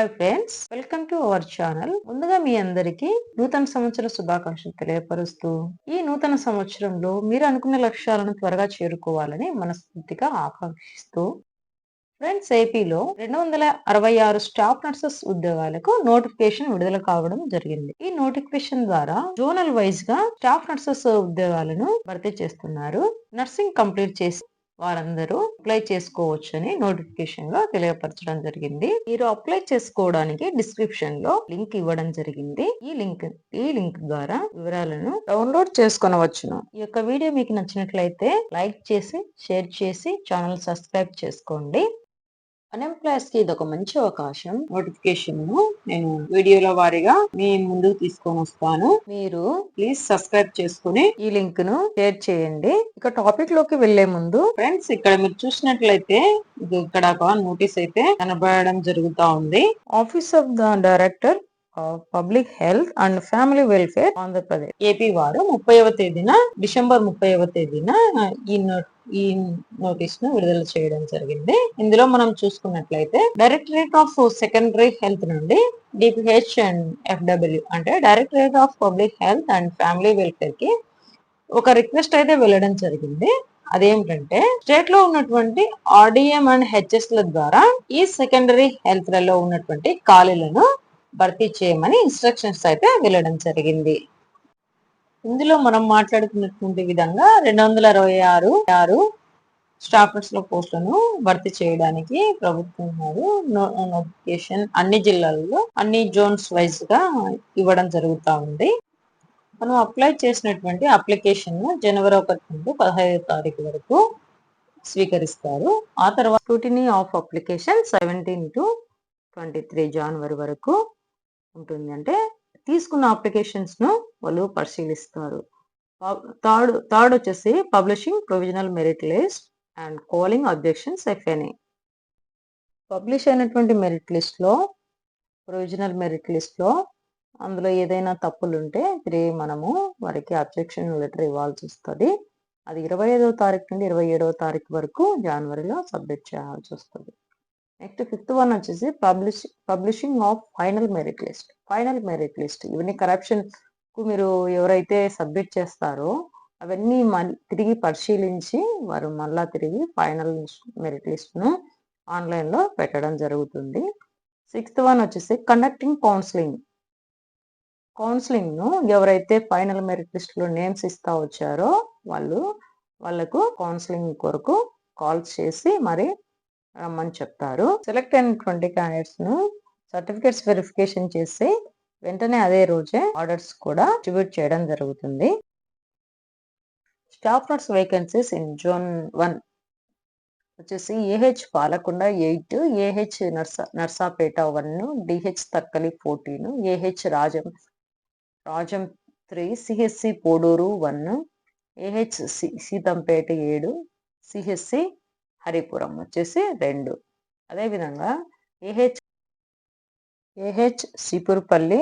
Hi friends welcome to our channel. ముందుగా మీ అందరికీ నూతన సంవత్సర శుభాకాంక్షలు తెలియపరుస్తూ ఈ నూతన సంవత్సరంలో మీరు అనుకున్న లక్ష్యాలను త్వరగా చేరుకోవాలని మనస్ఫూర్తిగా ఆకాంక్షిస్తూ ఫ్రెండ్స్ ఏపీలో రెండు వందల అరవై ఆరు స్టాఫ్ నర్సెస్ ఉద్యోగాలకు నోటిఫికేషన్ విడుదల కావడం జరిగింది. ఈ నోటిఫికేషన్ ద్వారా జోనల్ వైజ్గా స్టాఫ్ నర్సెస్ ఉద్యోగాలను భర్తీ చేస్తున్నారు. నర్సింగ్ కంప్లీట్ చేసి వారందరూ అప్లై చేసుకోవచ్చు అని నోటిఫికేషన్లో తెలియపరచడం జరిగింది. మీరు అప్లై చేసుకోవడానికి డిస్క్రిప్షన్లో లింక్ ఇవ్వడం జరిగింది. ఈ లింక్ ఈ లింక్ ద్వారా వివరాలను డౌన్లోడ్ చేసుకొనవచ్చును. ఈ యొక్క వీడియో మీకు నచ్చినట్లయితే లైక్ చేసి షేర్ చేసి ఛానల్ సబ్స్క్రైబ్ చేసుకోండి. అన్ఎంప్లాయర్స్కి ఇది ఒక మంచి అవకాశం. నోటిఫికేషన్ను నేను వీడియోల వారీగా మీ ముందుకు తీసుకొని వస్తాను. మీరు ప్లీజ్ సబ్స్క్రైబ్ చేసుకుని ఈ లింక్ను షేర్ చేయండి. ఇక టాపిక్లోకి వెళ్ళే ముందు ఫ్రెండ్స్ ఇక్కడ మీరు చూసినట్లయితే ఇక్కడ ఒక నోటీస్ అయితే కనబడడం జరుగుతా ఉంది. Office of the director public health and family welfare Andhra Pradesh AP వారు ముప్పైవ తేదీన డిసెంబర్ ముప్పైవ తేదీన ఈ ఈ నోటీస్ను విడుదల చేయడం జరిగింది. ఇందులో మనం చూసుకున్నట్లయితే డైరెక్టరేట్ ఆఫ్ సెకండరీ హెల్త్ నుండి డిపిహెచ్ అండ్ ఎఫ్డబ్ల్యూ అంటే directorate of public health and family వెల్ఫేర్కి ఒక రిక్వెస్ట్ అయితే వెళ్ళడం జరిగింది. అదేమిటంటే స్టేట్లో ఉన్నటువంటి ఆర్డిఎం అండ్ హెచ్ఎస్ ల ద్వారా ఈ సెకండరీ హెల్త్లలో ఉన్నటువంటి ఖాళీలను భర్తీ చేయమని ఇన్స్ట్రక్షన్స్ అయితే వెళ్ళడం జరిగింది. ఇందులో మనం మాట్లాడుకున్నటువంటి విధంగా రెండు వందల అరవై ఆరు ఆరు స్టాఫర్స్లో పోస్టులను భర్తీ చేయడానికి ప్రభుత్వం వారు నోటిఫికేషన్ అన్ని జిల్లాల్లో అన్ని జోన్స్ వైజ్గా ఇవ్వడం జరుగుతూ ఉంది. మనం అప్లై చేసినటువంటి అప్లికేషన్ జనవరి ఒకటి నుండి పదహైదు తారీఖు వరకు స్వీకరిస్తారు. ఆ తర్వాత scrutiny of application seventeen to twenty three January వరకు ఉంటుంది. అంటే తీసుకున్న అప్లికేషన్స్ను వాళ్ళు పరిశీలిస్తారు. థర్డ్ థర్డ్ వచ్చేసి publishing provisional merit list and calling objections if any publish అయినటువంటి మెరిట్ లిస్ట్లో ప్రొవిజనల్ మెరిట్ లిస్ట్లో అందులో ఏదైనా తప్పులు ఉంటే తిరిగి మనము వారికి అబ్జెక్షన్ లెటర్ ఇవ్వాల్సి వస్తుంది. అది ఇరవై ఐదవ తారీఖు నుండి ఇరవై ఏడవ తారీఖు వరకు జనవరిలో సబ్మిట్ చేయాల్సి వస్తుంది. నెక్స్ట్ ఫిఫ్త్ వన్ వచ్చేసి publish publishing of final merit list final merit list ఇవన్నీ కరప్షన్కు మీరు ఎవరైతే సబ్మిట్ చేస్తారో అవన్నీ మళ్ళీ తిరిగి పరిశీలించి వారు మళ్ళా తిరిగి ఫైనల్ మెరిట్ లిస్ట్ను ఆన్లైన్లో పెట్టడం జరుగుతుంది. సిక్స్త్ వన్ వచ్చేసి కండక్టింగ్ కౌన్సిలింగ్ కౌన్సిలింగ్ను ఎవరైతే ఫైనల్ మెరిట్ లిస్ట్లో నేమ్స్ ఇస్తా వచ్చారో వాళ్ళు వాళ్ళకు కౌన్సిలింగ్ కొరకు కాల్ చేసి మరి రమ్మని చెప్తారు సెలెక్ట్ అయినటువంటి క్యాండిడేట్స్ను సర్టిఫికేట్స్ వెరిఫికేషన్ చేసి వెంటనే అదే రోజే ఆర్డర్స్ కూడా డిస్ట్రిబ్యూట్ చేయడం జరుగుతుంది. Staff nurse vacancies in zone one వచ్చేసి ఏహెచ్ పాలకొండ ఎయిట్ ఏహెచ్ నర్సా Narsapeta one DH Tekkali fourteen AH Rajam Rajam three CHC Poduru one AH C Seethampeta ఏడు సిహెచ్సి హరిపురం వచ్చేసి రెండు. అదేవిధంగా AH AH సిపురుపల్లి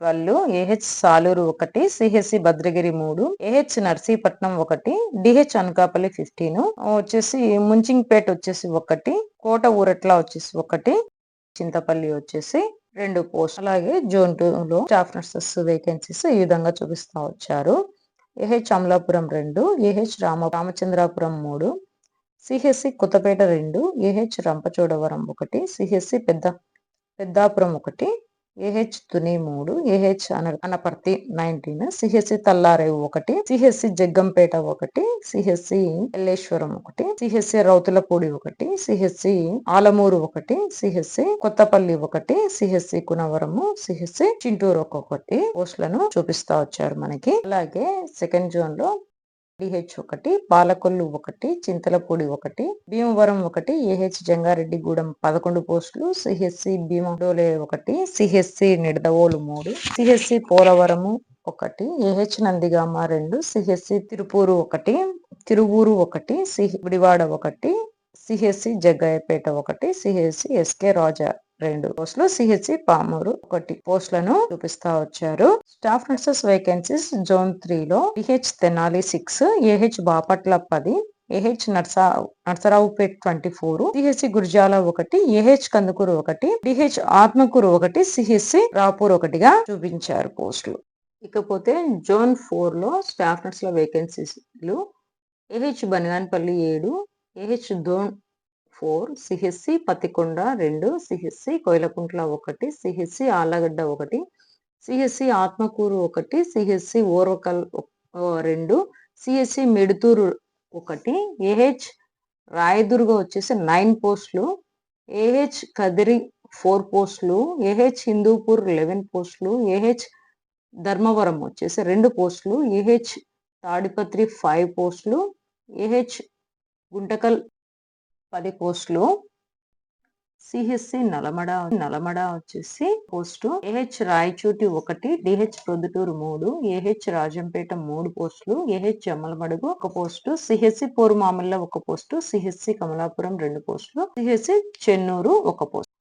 twelve AH Saluru ఒకటి CHC Bhadragiri మూడు AH Narsipatnam ఒకటి DH Anakapalli fifteen వచ్చేసి ముంచింగ్పేట వచ్చేసి ఒకటి కోట ఊరట్ల వచ్చేసి ఒకటి చింతపల్లి వచ్చేసి రెండు పోస్ట్. అలాగే జోన్ టూలో స్టాఫ్ నర్సెస్ వేకెన్సీస్ ఈ విధంగా చూపిస్తా వచ్చారు. ఏహెచ్ అమలాపురం రెండు ఏహెచ్ రామ రామచంద్రాపురం మూడు సిహెచ్సి కొత్తపేట రెండు ఏహెచ్ రంపచోడవరం ఒకటి సిహెచ్సి పెద్ద పెద్దాపురం ఒకటి ఏహెచ్ తుని మూడు ఏహెచ్ అన అనపర్తి నైన్టీన్ సిహెచ్సి తల్లారేవు ఒకటి సిహెచ్సి జగ్గంపేట ఒకటి సిహెచ్సి ఎల్లేశ్వరం ఒకటి సిహెచ్సి రౌతులపూడి ఒకటి సిహెచ్సి ఆలమూరు ఒకటి సిహెచ్సి కొత్తపల్లి ఒకటి సిహెచ్సి కునవరము సిహెచ్సి చింటూరు ఒక్కొక్కటి పోస్టులను చూపిస్తా వచ్చారు మనకి. అలాగే సెకండ్ జోన్లో డిహెచ్ ఒకటి పాలకొల్లు ఒకటి చింతలపూడి ఒకటి భీమవరం ఒకటి ఏహెచ్ జంగారెడ్డిగూడెం పదకొండు పోస్టులు సిహెచ్సి భీమడోలే ఒకటి సిహెచ్సి నిడదవోలు మూడు సిహెచ్సి పోలవరము ఒకటి ఏహెచ్ నందిగామ రెండు సిహెచ్సి తిరుపూరు ఒకటి తిరువూరు ఒకటి సిహి గుడివాడ ఒకటి సిహెచ్సి జగ్గయ్యపేట ఒకటి సిహెచ్సి ఎస్కే రాజా రెండు పోస్టులు సిహెచ్సి పామూరు ఒకటి పోస్టులను చూపిస్తా వచ్చారు. Staff nurses vacancies zone three లో తెనాలి సిక్స్ ఏహెచ్ బాపట్ల పది ఏహెచ్ నర్సా Narasaraopet twenty four CHC Gurajala ఒకటి ఏహెచ్ కందుకూరు ఒకటి డిహెచ్ ఆత్మకూరు ఒకటి సిహెచ్సి రాపూర్ ఒకటిగా చూపించారు పోస్టులు. ఇకపోతే జోన్ ఫోర్లో స్టాఫ్ నర్స్ల వేకెన్సీలు ఏహెచ్ బనగాన్పల్లి ఏడు AH Dhone four CHC Pattikonda రెండు సిహెచ్సి కోయిలకుంట్ల ఒకటి సిహెచ్సి ఆళ్ళగడ్డ ఒకటి సిహెచ్సి ఆత్మకూరు ఒకటి సిహెచ్సి ఓర్వకల్ రెండు సిహెచ్సి మెడుతూరు ఒకటి ఏహెచ్ రాయదుర్గ వచ్చేసి నైన్ పోస్టులు ఏహెచ్ కదిరి ఫోర్ పోస్టులు ఏహెచ్ హిందూపూర్ లెవెన్ పోస్టులు ఏహెచ్ ధర్మవరం వచ్చేసి రెండు పోస్టులు ఏహెచ్ తాడిపత్రి ఫైవ్ పోస్టులు ఏహెచ్ గుంటకల్ పది పోస్టులు. సిహెచ్సి నలమడ నలమడ వచ్చేసి పోస్టు. ఏహెచ్ రాయచూటి ఒకటి డిహెచ్ ప్రొద్దుటూరు మూడు ఏహెచ్ రాజంపేట మూడు పోస్టులు ఏహెచ్ అమలమడుగు ఒక పోస్టు సిహెచ్సి పోరుమామల్ల ఒక పోస్టు సిహెచ్సి కమలాపురం రెండు పోస్టులు సిహెచ్సి చెన్నూరు ఒక పోస్టు.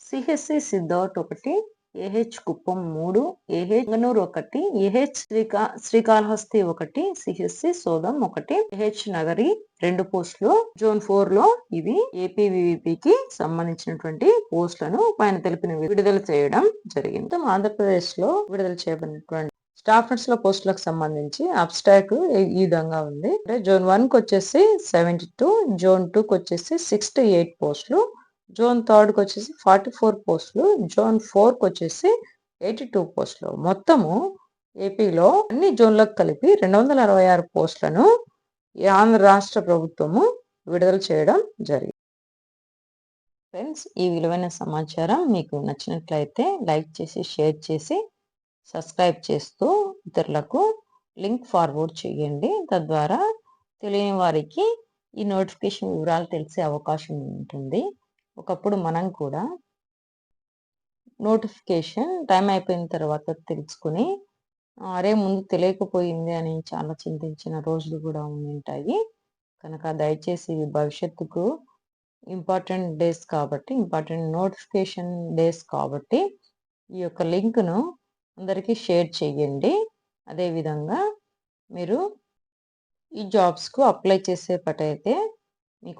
సిహెచ్సి సిద్ధౌట్ ఒకటి ఏహెచ్ కుప్పం మూడు ఏహెచ్ గనూరు ఒకటి ఏహెచ్ శ్రీకా శ్రీకాళహస్తి ఒకటి సిహెచ్సి సోదం ఒకటి ఏహెచ్ నగరి రెండు పోస్టులు జోన్ ఫోర్లో ఇవి ఏపీవీపీకి సంబంధించినటువంటి పోస్టులను పైన తెలిపిన విడుదల చేయడం జరిగింది. ఆంధ్రప్రదేశ్లో విడుదల చేయబడినటువంటి స్టాఫ్ నర్స్లో పోస్టులకు సంబంధించి అబ్స్టాక్ ఈ విధంగా ఉంది. అంటే జోన్ వన్కి వచ్చేసి సెవెంటీ టూ జోన్ టూ కి వచ్చేసి సిక్స్టీ ఎయిట్ పోస్టులు జోన్ థర్డ్కి వచ్చేసి ఫార్టీ ఫోర్ పోస్టులు జోన్ ఫోర్కి వచ్చేసి ఎయిటీ టూ పోస్టులు. మొత్తము ఏపీలో అన్ని జోన్లకు కలిపి రెండు వందల అరవై ఆరు పోస్టులను ఆంధ్ర రాష్ట్ర ప్రభుత్వము విడుదల చేయడం జరిగింది. ఫ్రెండ్స్ ఈ విలువైన సమాచారం మీకు నచ్చినట్లయితే లైక్ చేసి షేర్ చేసి సబ్స్క్రైబ్ చేస్తూ ఇతరులకు లింక్ ఫార్వర్డ్ చేయండి. తద్వారా తెలియని వారికి ఈ నోటిఫికేషన్ వివరాలు తెలిసే అవకాశం ఉంటుంది. ఒకప్పుడు మనం కూడా నోటిఫికేషన్ టైం అయిపోయిన తర్వాత తెలుసుకుని అరే ముందు తెలియకపోయింది అని చాలా చింతించిన రోజులు కూడా ఉంటాయి కనుక దయచేసి భవిష్యత్తుకు ఇంపార్టెంట్ డేస్ కాబట్టి ఇంపార్టెంట్ నోటిఫికేషన్ డేస్ కాబట్టి ఈ యొక్క లింక్ను అందరికీ షేర్ చేయండి. అదేవిధంగా మీరు ఈ జాబ్స్కు అప్లై చేసేపటైతే మీకు